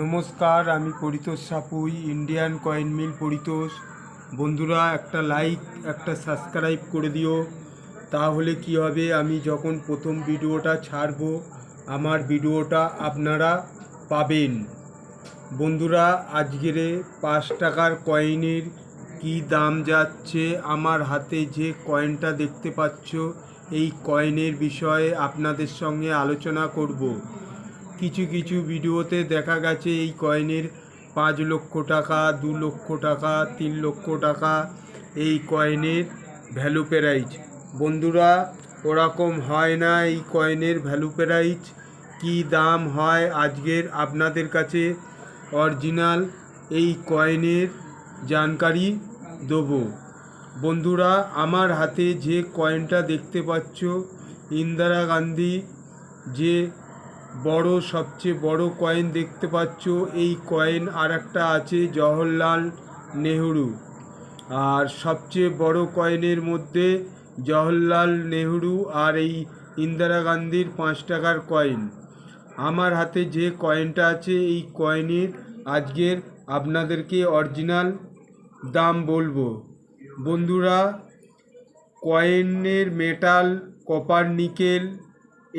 নমস্কার, আমি Paritosh Sapui Indian coin mill Paritosh. বন্ধুরা, একটা লাইক একটা সাবস্ক্রাইব করে দিও। তাহলে কি হবে, আমি যখন প্রথম ভিডিওটা ছাড়বো, আমার ভিডিওটা আপনারা পাবেন। বন্ধুরা, আজকের পাঁচ টাকার কয়েনের কি দাম যাচ্ছে, আমার হাতে যে কয়েনটা দেখতে পাচ্ছ, এই কয়েনের বিষয়ে আপনাদের সঙ্গে আলোচনা করব। কিছু কিছু ভিডিওতে দেখা গেছে এই কয়েনের পাঁচ লক্ষ টাকা, দু লক্ষ টাকা, তিন লক্ষ টাকা এই কয়েনের ভ্যালু প্রাইজ বন্ধুরা ওরকম হয় না এই কয়েনের ভ্যালু প্রাইজ কী দাম হয় আজকের আপনাদের কাছে অরিজিনাল এই কয়েনের জানকারি দেবো। বন্ধুরা, আমার হাতে যে কয়েনটা দেখতে পাচ্ছ, ইন্দিরা গান্ধী যে বড়, সবচেয়ে বড় কয়েন দেখতে পাচ্ছ। এই কয়েন আর একটা আছে জওহরলাল নেহরু। আর সবচেয়ে বড় কয়েনের মধ্যে জওহরলাল নেহরু আর এই ইন্দিরা গান্ধীর পাঁচ টাকার কয়েন আমার হাতে যে কয়েনটা আছে, এই কয়েনের আজকের আপনাদেরকে অরিজিনাল দাম বলব। বন্ধুরা কয়েনের মেটাল কপার নিকেল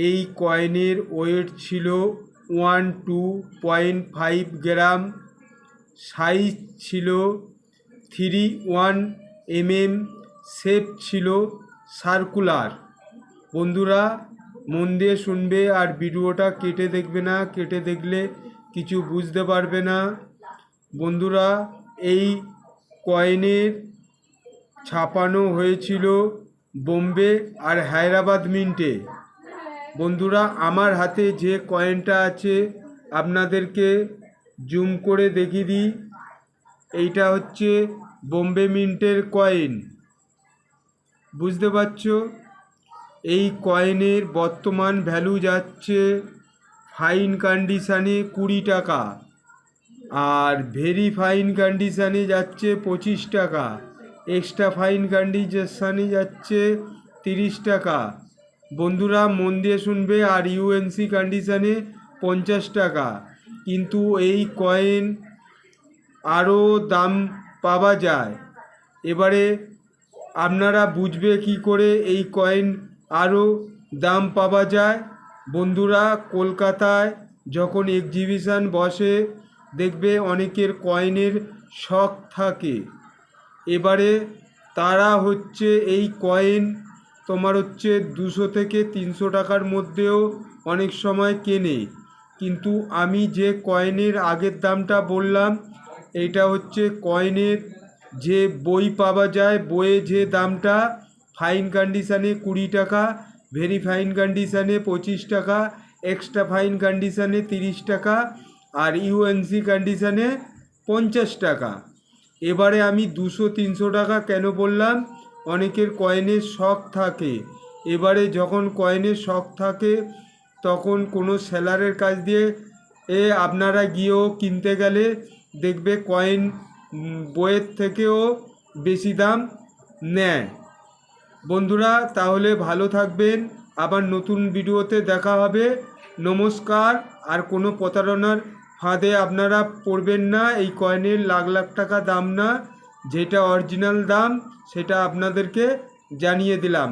এই কয়েনের ওয়েট ছিল one two point five gram, size ছিল থ্রি ওয়ান এমএম, শেপ ছিল সার্কুলার। বন্ধুরা, মন দিয়ে শুনবে আর ভিডিওটা কেটে দেখবে না, কেটে দেখলে কিছু বুঝতে পারবে না। বন্ধুরা, এই কয়েনের ছাপানো হয়েছিল বোম্বে আর হায়দ্রাবাদ মিন্টে। বন্ধুরা, আমার হাতে যে কয়েনটা আছে, আপনাদেরকে জুম করে দেখিয়ে দিই। এইটা হচ্ছে বোম্বে মিন্টের কয়েন। বুঝতে পারছ? এই কয়েনের বর্তমান ভ্যালু যাচ্ছে ফাইন কন্ডিশানে কুড়ি টাকা আর ভেরি ফাইন কন্ডিশানে যাচ্ছে পঁচিশ টাকা। এক্সট্রা ফাইন কন্ডিশানে যাচ্ছে তিরিশ টাকা। বন্ধুরা, মন দিয়ে শুনবে আর ইউএনসি কন্ডিশানে পঞ্চাশ টাকা। কিন্তু এই কয়েন আরও দাম পাওয়া যায়। এবারে আপনারা বুঝবে কি করে এই কয়েন আরও দাম পাওয়া যায়। বন্ধুরা, কলকাতায় যখন এক্সিবিশান বসে, দেখবে অনেকের কয়েনের শখ থাকে। এবারে তারা হচ্ছে এই কয়েন তোমার হচ্ছে দুশো থেকে তিনশো টাকার মধ্যেও অনেক সময় কেনে। কিন্তু আমি যে কয়েনের আগের দামটা বললাম, এইটা হচ্ছে কয়েনের যে বই পাওয়া যায়, বইয়ে যে দামটা ফাইন কন্ডিশানে কুড়ি টাকা ভেরি ফাইন কন্ডিশানে পঁচিশ টাকা এক্সট্রা ফাইন কন্ডিশানে তিরিশ টাকা, আর ইউএনসি কন্ডিশানে পঞ্চাশ টাকা। এবারে আমি দুশো, তিনশো টাকা কেন বললাম? অনেকের কয়েনের শখ থাকে। এবারে যখন কয়েনের শখ থাকে, তখন কোনো সেলারের কাছ দিয়ে, এ, আপনারা গিয়েও কিনতে গেলে দেখবে কয়েন বইয়ের থেকেও বেশি দাম নেয়। বন্ধুরা, তাহলে ভালো থাকবেন। আবার নতুন ভিডিওতে দেখা হবে। নমস্কার। আর কোনো প্রতারণার ফাঁদে আপনারা পড়বেন না। এই কয়েনের লাখ লাখ টাকা দাম না। যেটা অরিজিনাল দাম সেটা আপনাদেরকে জানিয়ে দিলাম।